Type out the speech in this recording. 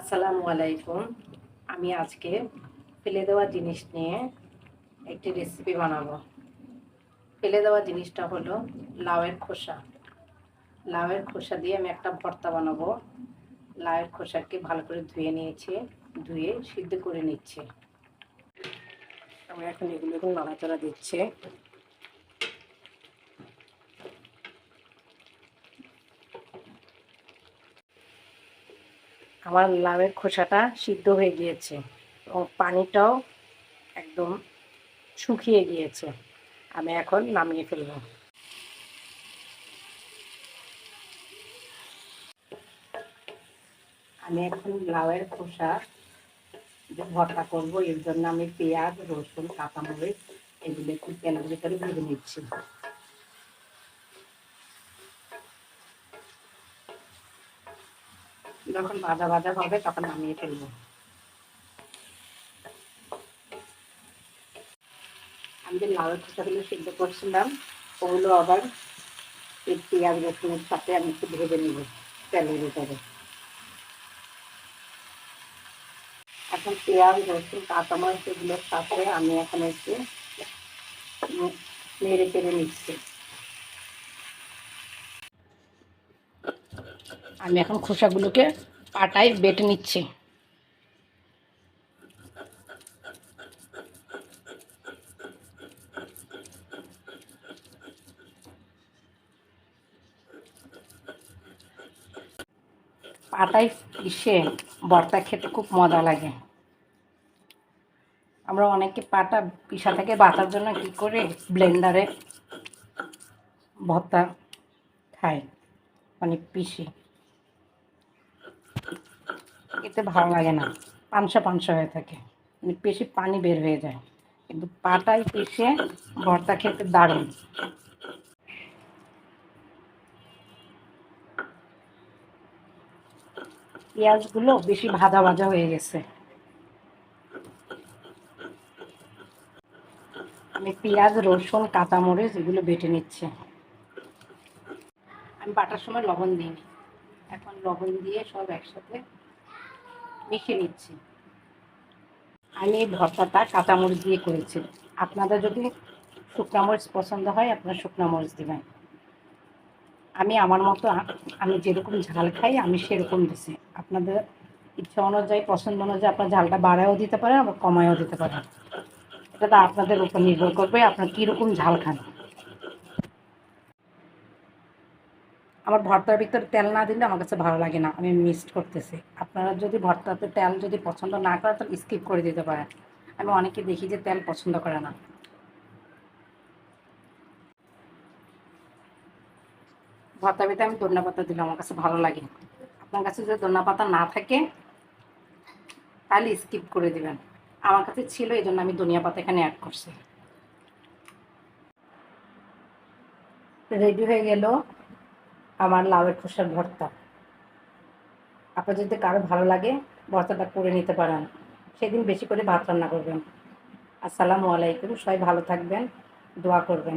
আসসালামু আলাইকুম। আমি আজকে ফেলে দেওয়া জিনিস নিয়ে একটি রেসিপি বানাবো। ফেলে দেওয়া জিনিসটা হলো লাউয়ের খোসা। লাউয়ের খোসা দিয়ে আমি একটা ভর্তা বানাবো। লাউয়ের খোসাকে ভালো করে ধুয়ে নিয়েছি, ধুয়ে সিদ্ধ করে নিচ্ছে। আমি এখন এগুলো এখন নাড়াচাড়া দিচ্ছে। আমার লাউয়ের খোসাটা সিদ্ধ হয়ে গিয়েছে। এবং পানিটাও একদম শুকিয়ে গিয়েছে। আমি এখন নামিয়ে ফেলব। আমি এখন লাউয়ের খোসা ভর্তা করব, এর জন্য আমি পেঁয়াজ, রসুন, কাঁচামরিচ, এগুলো একটু তেলের ভিতরে ভেজে নিচ্ছি। যখন ভাজা ভাজা হবে, তখন নামিয়ে ফেলব। আমি যে লাউ খোসাগুলো সিদ্ধ করছিলাম, ওগুলো আবার এই পেঁয়াজ, রসুনের সাথে আমি একটু ভেজে নিব, তেলের ভিতরে। এখন পেঁয়াজ, রসুন, কাঁচামরিচ এগুলোর সাথে আমি এখন একটু নেড়ে চেড়ে নিচ্ছি। আমি এখন খোসাগুলোকে পাটায় বেটে নিচ্ছি। পাটায় পিষে ভর্তা খেতে খুব মজা লাগে। আমরা অনেকে পাটা পিসা থেকে, বাতার জন্য কি করে? ব্লেন্ডারে ভর্তা খাই মানে পিষে। এতে ভালো লাগে না। পানসা পানসা হয়ে থাকে। মানে বেশি পানি বের হয়ে যায়। কিন্তু পাটায় পিষে ভর্তা খেতে দারুণ। পেঁয়াজগুলো বেশি ভাজা ভাজা হয়ে গেছে। আমি পেঁয়াজ, রসুন, কাঁচামরিচ এগুলো বেটে নিচ্ছে। আমি বাটার সময় লবণ দিইনি। এখন লবণ দিয়ে সব একসাথে মিশিয়ে নিচ্ছি। আমি এই ভর্তাটা কাঁচামরিচ দিয়ে করেছি। আপনাদের যদি শুকনা মরিচ পছন্দ হয়, আপনারা শুকনা মরিচ দেবেন। আমি আমার মতো আমি যেরকম ঝাল খাই, আমি সেরকম দিছি। আপনাদের ইচ্ছা অনুযায়ী, পছন্দ অনুযায়ী আপনার ঝালটা বাড়ায়ও দিতে পারেন, আবার কমায়ও দিতে পারেন। এটা আপনাদের উপর নির্ভর করবে, আপনার কীরকম ঝাল খান। আমার ভর্তার ভিতরে তেল না দিলে আমার কাছে ভালো লাগে না, আমি মিক্সড করতেছি। আপনারা যদি ভর্তাতে তেল যদি পছন্দ না করে তাহলে স্কিপ করে দিতে পারেন। আমি অনেকে দেখি যে তেল পছন্দ করে না। ভর্তার ভিতরে আমি ধনিয়া পাতা দিলাম আমার কাছে ভালো লাগে। আপনার কাছে যদি ধনিয়া পাতা না থাকে, তাহলে স্কিপ করে দিবেন। আমার কাছে ছিল, এই জন্য আমি ধনিয়া পাতা এখানে অ্যাড করছি। রেডি হয়ে গেল। আমার লাউয়ের খোসার ভর্তা। আপনার যদি কারও ভালো লাগে, ভর্তাটা করে নিতে পারেন। সেদিন বেশি করে ভাত রান্না করবেন। আসসালামু আলাইকুম, সবাই ভালো থাকবেন, দোয়া করবেন।